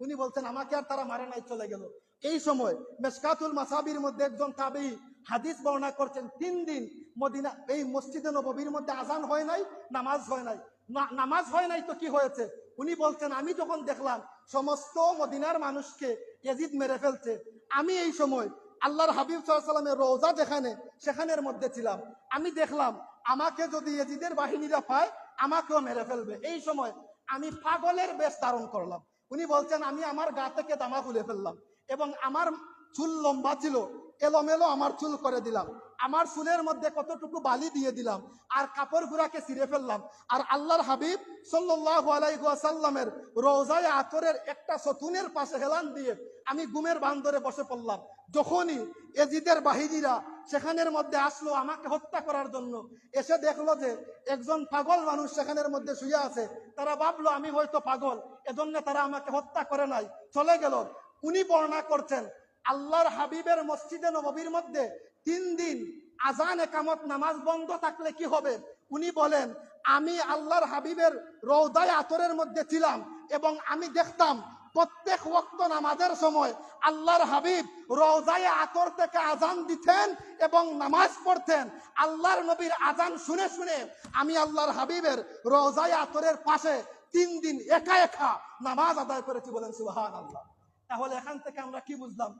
উনি বলছেন, আমাকে আর তারা মারে নাই, চলে গেল। এই সময় মেসকাতুল মাসাবির মধ্যে একজন তাবেই হাদিস বর্ণনা করছেন, তিন দিন মদিনা, এই মসজিদে নববীর মধ্যে আজান হয় নাই, নামাজ হয় নাই। নামাজ হয় নাই তো কি হয়েছে? উনি বলছেন, আমি যখন দেখলাম সমস্ত মদিনার মানুষকে এজিদ মেরে ফেলছে, আমি এই সময় আল্লাহর হাবিব সাল্লামের রোজা যেখানে, সেখানের মধ্যে ছিলাম। আমি দেখলাম আমাকে যদি এজিদের বাহিনীরা পায়, আমাকেও মেরে ফেলবে। এই সময় আমি পাগলের বেশ ধারণ করলাম। উনি বলছেন, আমি আমার গা থেকে দামা খুলে ফেললাম এবং আমার চুল লম্বা ছিল, এলোমেলো আমার চুল করে দিলাম। আমার চুলের মধ্যে কতটুকু বালি দিয়ে দিলাম আর কাপড় গুড়াকে ছিঁড়ে ফেললাম। আর আল্লাহর হাবিব ওয়াসাল্লামের রোজায় আতরের একটা সতুনের পাশে হেলান দিয়ে আমি গুমের বান্দরে বসে পড়লাম। যখনই এজিদের বাহিনীরা সেখানের মধ্যে আসলো আমাকে হত্যা করার জন্য। এসে দেখল যে একজন পাগল মানুষ সেখানের মধ্যে শুয়ে আছে। তারা ভাবলো, আমি হয়তো পাগল। এজন্য তারা আমাকে হত্যা করে নাই। চলে গেল। উনি বর্ণনা করছেন, আল্লাহর হাবিবের মসজিদে নববীর মধ্যে তিন দিন আজান, একামত, নামাজ বন্ধ থাকলে কি হবে? উনি বলেন, আমি আল্লাহর হাবিবের রৌদায় আতরের মধ্যে ছিলাম এবং আমি দেখতাম প্রত্যেক ভক্ত নামাজের সময় আল্লাহর হাবিব রওজায় আতর থেকে আজান দিতেন এবং নামাজ পড়তেন। আল্লাহর নবীর আজান শুনে শুনে আমি আল্লাহর হাবিবের রওজায় আতরের পাশে তিন দিন একা একা নামাজ আদায় করেছি বলেন সুহান আল্লাহ তাহলে এখান থেকে আমরা কি বুঝলাম?